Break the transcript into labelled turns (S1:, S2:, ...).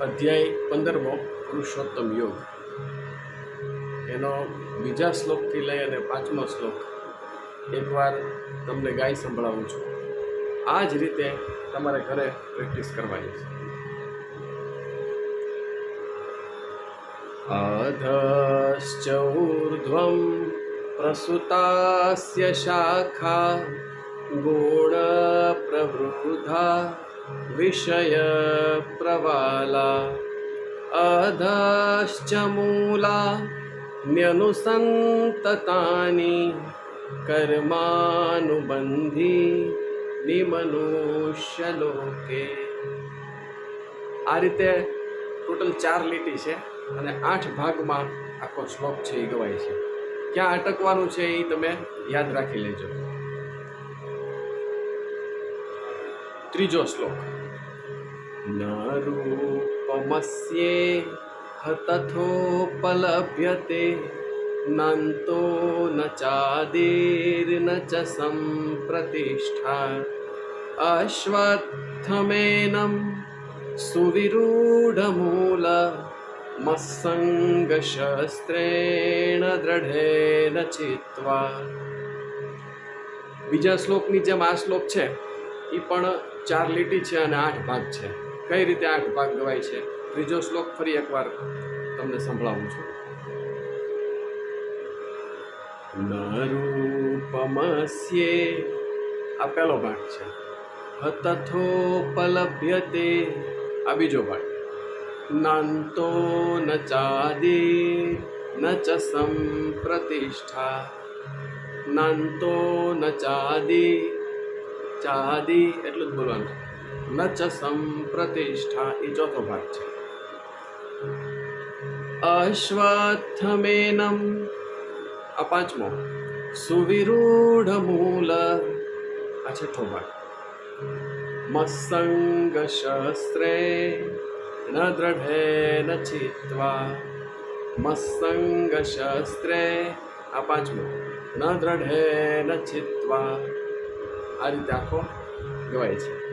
S1: અધ્યાય પંદરમો પુરુષોત્તમ યોગ. એનો બીજા શ્લોકથી લઈ અને પાંચમો શ્લોક એકવાર તમને ગાઈ સંભળાવું છું. આ જ રીતે તમારે ઘરે પ્રેક્ટિસ કરવાની છે. અધશ્ચ પ્રસુતાસ્ય શાખા ગુણપ્રવૃદ્ધા विषयप्रवाला अधश्च मूला न्यनुसन्ततानि કર્માનુબંધી નિમનુષ્યલોકે આ રીતે ટોટલ ચાર લીટી છે અને આઠ ભાગમાં આખો શ્લોક છે એ ગવાય છે ક્યાં અટકવાનું છે એ તમે યાદ રાખી લેજો ત્રીજો શ્લોક. ન રૂપમસ્યે હતથોપલભ્યતે નંતો ન ચાદીર્ન ચ સંપ્રતિષ્ઠા અશ્વત્થમેનમ સુવિરૂઢમૂલ મત્સંગશસ્ત્રેણ દ્રઢેન ચિત્વા બીજા શ્લોકની જેમ આ શ્લોક છે એ પણ ચાર લીટી છે અને આઠ ભાગ છે. કઈ રીતે આઠ ભાગ ગવાય છે? ત્રીજો શ્લોક ફરી એકવાર તમને સંભળાવું છું. નરૂપમસ્યે, આ પહેલો ભાગ છે. હતથોપલભ્યતે આ બીજો ભાગ. નાંતો ન ચાદે, ન ચ સંપ્રતિષ્ઠા. નાંતો ન ચાદી ચાદી એટલું જ બોલવાનું. ન ચ સંપ્રતિષ્ઠા એ ચોથો ભાગ છે. અશ્વત્થમેનમ. આ પાંચમો. સુવિરૂઢ મૂલ આ છઠ્ઠો ભાગ. મત્સંગ શસ્ત્રે ન દ્રઢે ન ચિત્વા. મત્સંગ શસ્ત્રે આ પાંચમો. ન દ્રઢે ન ચિત્વા. આ રીતે આખો ગવાય છે